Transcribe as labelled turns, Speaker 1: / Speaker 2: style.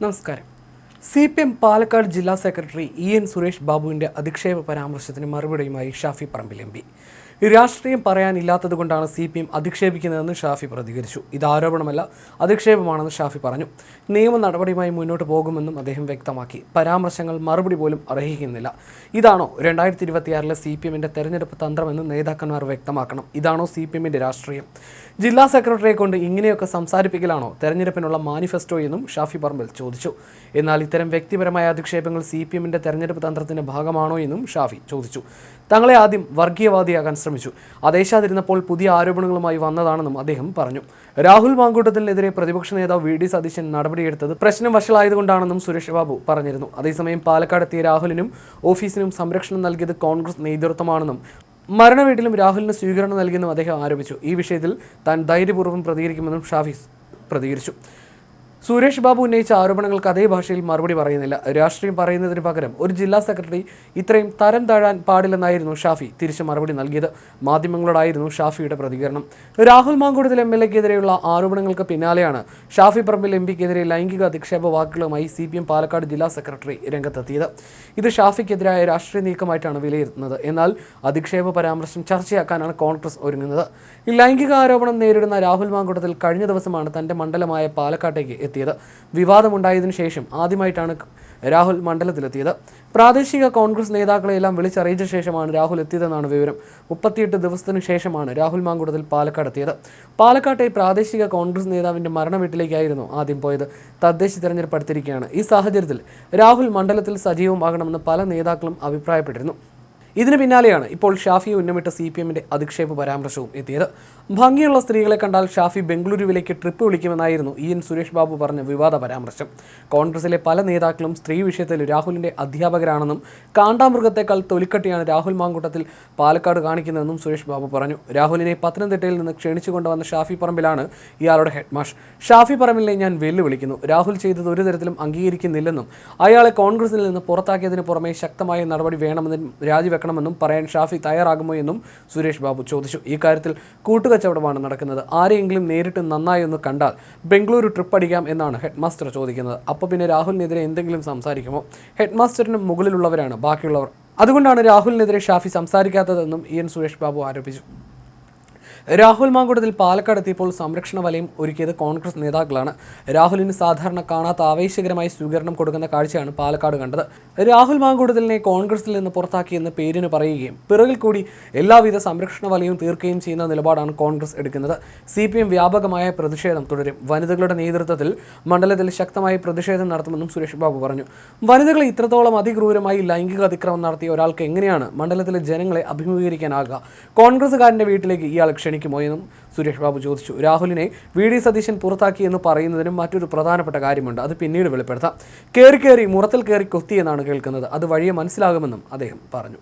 Speaker 1: നമസ്കാരം. C P M Palakkad ജില്ലാ secretary E N Suresh ബാബുവിന്റെ അധിക്ഷേപ പരാമർശത്തിന് മറുപടിയുമായി ഷാഫി പറമ്പിൽ എം പി പറയാനില്ലാത്തത് കൊണ്ടാണ് സി പി എം അധിക്ഷേപിക്കുന്നതെന്ന് ഷാഫി പ്രതികരിച്ചു. ഇത് ആരോപണമല്ല അധിക്ഷേപമാണെന്ന് ഷാഫി പറഞ്ഞു. നിയമ നടപടിയുമായി മുന്നോട്ട് പോകുമെന്നും അദ്ദേഹം വ്യക്തമാക്കി. പരാമർശങ്ങൾ മറുപടി പോലും അർഹിക്കുന്നില്ല. ഇതാണോ രണ്ടായിരത്തി ഇരുപത്തിയാറിലെ സി പി എമ്മിന്റെ തെരഞ്ഞെടുപ്പ് തന്ത്രമെന്ന് നേതാക്കന്മാർ വ്യക്തമാക്കണം. ഇതാണോ സി പി എമ്മിന്റെ രാഷ്ട്രീയം? ജില്ലാ സെക്രട്ടറിയെ കൊണ്ട് ഇങ്ങനെയൊക്കെ സംസാരിപ്പിക്കലാണോ തെരഞ്ഞെടുപ്പിനുള്ള മാനിഫെസ്റ്റോ എന്നും ഷാഫി പറമ്പിൽ ചോദിച്ചു. എന്നാൽ ഇത്തരം വ്യക്തിപരമായ അധിക്ഷേപങ്ങൾ സി പി എമ്മിന്റെ തെരഞ്ഞെടുപ്പ് തന്ത്രത്തിന്റെ ഭാഗമാണോ എന്നും ഷാഫി ചോദിച്ചു. തങ്ങളെ ആദ്യം വർഗീയവാദിയാകാൻ ശ്രമിച്ചു അതേശാതിരുന്നപ്പോൾ പുതിയ ആരോപണങ്ങളുമായി വന്നതാണെന്നും അദ്ദേഹം പറഞ്ഞു. രാഹുൽ മാങ്കൂട്ടത്തിനെതിരെ പ്രതിപക്ഷ നേതാവ് വി ഡി സതീശൻ നടപടിയെടുത്തത് പ്രശ്നം വഷളായതുകൊണ്ടാണെന്നും സുരേഷ് ബാബു പറഞ്ഞിരുന്നു. അതേസമയം പാലക്കാട് എത്തിയ രാഹുലിനും ഓഫീസിനും സംരക്ഷണം നൽകിയത് കോൺഗ്രസ് നേതൃത്വമാണെന്നും മരണവീട്ടിലും രാഹുലിന് സ്വീകരണം നൽകിയെന്നും അദ്ദേഹം ആരോപിച്ചു. ഈ വിഷയത്തിൽ താൻ ധൈര്യപൂർവം പ്രതികരിക്കുമെന്നും ഷാഫി പ്രതികരിച്ചു. സുരേഷ് ബാബു ഉന്നയിച്ച ആരോപണങ്ങൾക്ക് അതേ ഭാഷയിൽ മറുപടി പറയുന്നില്ല. രാഷ്ട്രീയം പറയുന്നതിന് പകരം ഒരു ജില്ലാ സെക്രട്ടറി ഇത്രയും തരം താഴാൻ പാടില്ലെന്നായിരുന്നു ഷാഫി തിരിച്ചു മറുപടി നൽകിയത്. മാധ്യമങ്ങളോടായിരുന്നു ഷാഫിയുടെ പ്രതികരണം. രാഹുൽ മാങ്കൂട്ടത്തിൽ എം എൽ എക്കെതിരെയുള്ള ആരോപണങ്ങൾക്ക് പിന്നാലെയാണ് ഷാഫി പറമ്പിൽ എം പിക്കെതിരെ ലൈംഗിക അധിക്ഷേപ വാക്കുകളുമായി സി പി എം പാലക്കാട് ജില്ലാ സെക്രട്ടറി രംഗത്തെത്തിയത്. ഇത് ഷാഫിക്കെതിരായ രാഷ്ട്രീയ നീക്കമായിട്ടാണ് വിലയിരുത്തുന്നത്. എന്നാൽ അധിക്ഷേപ പരാമർശം ചർച്ചയാക്കാനാണ് കോൺഗ്രസ് ഒരുങ്ങുന്നത്. ലൈംഗിക ആരോപണം നേരിടുന്ന രാഹുൽ മാങ്കൂട്ടത്തിൽ കഴിഞ്ഞ ദിവസമാണ് തന്റെ മണ്ഡലമായ പാലക്കാട്ടേക്ക് എത്തിയത് വിവാദമുണ്ടായതിനു ശേഷം ആദ്യമായിട്ടാണ് രാഹുൽ മണ്ഡലത്തിലെത്തിയത്. പ്രാദേശിക കോൺഗ്രസ് നേതാക്കളെയെല്ലാം വിളിച്ചറിയിച്ച ശേഷമാണ് രാഹുൽ എത്തിയതെന്നാണ് വിവരം. മുപ്പത്തിയെട്ട് ദിവസത്തിനു ശേഷമാണ് രാഹുൽ മാങ്കുടത്തിൽ പാലക്കാട് എത്തിയത്. പാലക്കാട്ടെ പ്രാദേശിക കോൺഗ്രസ് നേതാവിന്റെ മരണ വീട്ടിലേക്കായിരുന്നു ആദ്യം പോയത്. തദ്ദേശ തെരഞ്ഞെടുപ്പ് അടുത്തിരിക്കുകയാണ്. ഈ സാഹചര്യത്തിൽ രാഹുൽ മണ്ഡലത്തിൽ സജീവമാകണമെന്ന് പല നേതാക്കളും അഭിപ്രായപ്പെട്ടിരുന്നു. ഇതിന് പിന്നാലെയാണ് ഇപ്പോൾ ഷാഫി ഉന്നമിട്ട സി പി എമ്മിന്റെ അധിക്ഷേപ പരാമർശവും എത്തിയത്. ഭംഗിയുള്ള സ്ത്രീകളെ കണ്ടാൽ ഷാഫി ബംഗളൂരുവിലേക്ക് ട്രിപ്പ് വിളിക്കുമെന്നായിരുന്നു ഇ എൻ സുരേഷ് ബാബു പറഞ്ഞ വിവാദ പരാമർശം. കോൺഗ്രസിലെ പല നേതാക്കളും സ്ത്രീ വിഷയത്തിൽ രാഹുലിന്റെ അധ്യാപകരാണെന്നും കാണ്ടാമൃഗത്തെക്കാൾ തൊലിക്കട്ടിയാണ് രാഹുൽ മാങ്കൂട്ടത്തിൽ പാലക്കാട് കാണിക്കുന്നതെന്നും സുരേഷ് ബാബു പറഞ്ഞു. രാഹുലിനെ പത്തനംതിട്ടയിൽ നിന്ന് ക്ഷണിച്ചു കൊണ്ടുവന്ന ഷാഫി പറമ്പിലാണ് ഇയാളുടെ ഹെഡ്മാഷ് ഷാഫി പറമ്പിലിനെ ഞാൻ വെല്ലുവിളിക്കുന്നു. രാഹുൽ ചെയ്തത് ഒരു തരത്തിലും അംഗീകരിക്കുന്നില്ലെന്നും അയാളെ കോൺഗ്രസിൽ നിന്ന് പുറത്താക്കിയതിന് പുറമെ ശക്തമായ നടപടി വേണമെന്നും രാജിവെക്കണമെന്നും പറയാൻ ഷാഫി തയ്യാറാകുമോ എന്നും സുരേഷ് ബാബു ചോദിച്ചു. ഈ കാര്യത്തിൽ കൂട്ടുകച്ചവടമാണ് നടക്കുന്നത്. ആരെയെങ്കിലും നേരിട്ട് നന്നായി ഒന്ന് കണ്ടാൽ ബംഗളൂരു ട്രിപ്പ് അടിക്കാം എന്നാണ് ഹെഡ്മാസ്റ്റർ ചോദിക്കുന്നത്. അപ്പോൾ പിന്നെ രാഹുലിനെതിരെ എന്തെങ്കിലും സംസാരിക്കുമോ? ഹെഡ് മാസ്റ്ററിന് മുകളിലുള്ളവരാണ് ബാക്കിയുള്ളവർ. അതുകൊണ്ടാണ് രാഹുലിനെതിരെ ഷാഫി സംസാരിക്കാത്തതെന്നും ഇ എൻ സുരേഷ് ബാബു ആരോപിച്ചു. രാഹുൽ മാങ്കുടത്തിൽ പാലക്കാട് എത്തിയപ്പോൾ സംരക്ഷണ വലയം ഒരുക്കിയത് കോൺഗ്രസ് നേതാക്കളാണ്. രാഹുലിന് സാധാരണ കാണാത്ത ആവേശകരമായി സ്വീകരണം കൊടുക്കുന്ന കാഴ്ചയാണ് പാലക്കാട് കണ്ടത്. രാഹുൽ മാങ്കുടത്തിലിനെ കോൺഗ്രസിൽ നിന്ന് പുറത്താക്കിയെന്ന് പേരിന് പറയുകയും പിറകിൽ കൂടി എല്ലാവിധ സംരക്ഷണ വലയവും തീർക്കുകയും ചെയ്യുന്ന നിലപാടാണ് കോൺഗ്രസ് എടുക്കുന്നത്. സി വ്യാപകമായ പ്രതിഷേധം തുടരും. വനിതകളുടെ നേതൃത്വത്തിൽ മണ്ഡലത്തിൽ ശക്തമായി പ്രതിഷേധം നടത്തുമെന്നും സുരേഷ് ബാബു പറഞ്ഞു. വനിതകളെ ഇത്രത്തോളം അതിക്രൂരമായി ലൈംഗിക അതിക്രമം നടത്തിയ ഒരാൾക്ക് എങ്ങനെയാണ് മണ്ഡലത്തിലെ ജനങ്ങളെ അഭിമുഖീകരിക്കാനാകുക? കോൺഗ്രസുകാരന്റെ വീട്ടിലേക്ക് ഇയാൾ ക്ഷണിക്കുമോ എന്നും സുരേഷ് ബാബു ചോദിച്ചു. രാഹുലിനെ വി ഡി സതീശൻ പുറത്താക്കി എന്ന് പറയുന്നതിനും മറ്റൊരു പ്രധാനപ്പെട്ട കാര്യമുണ്ട്. അത് പിന്നീട് വെളിപ്പെടുത്താം. കയറി കയറി മുറത്തിൽ കയറി കൊത്തി എന്നാണ് കേൾക്കുന്നത്. അത് വഴിയെ മനസ്സിലാകുമെന്നും അദ്ദേഹം പറഞ്ഞു.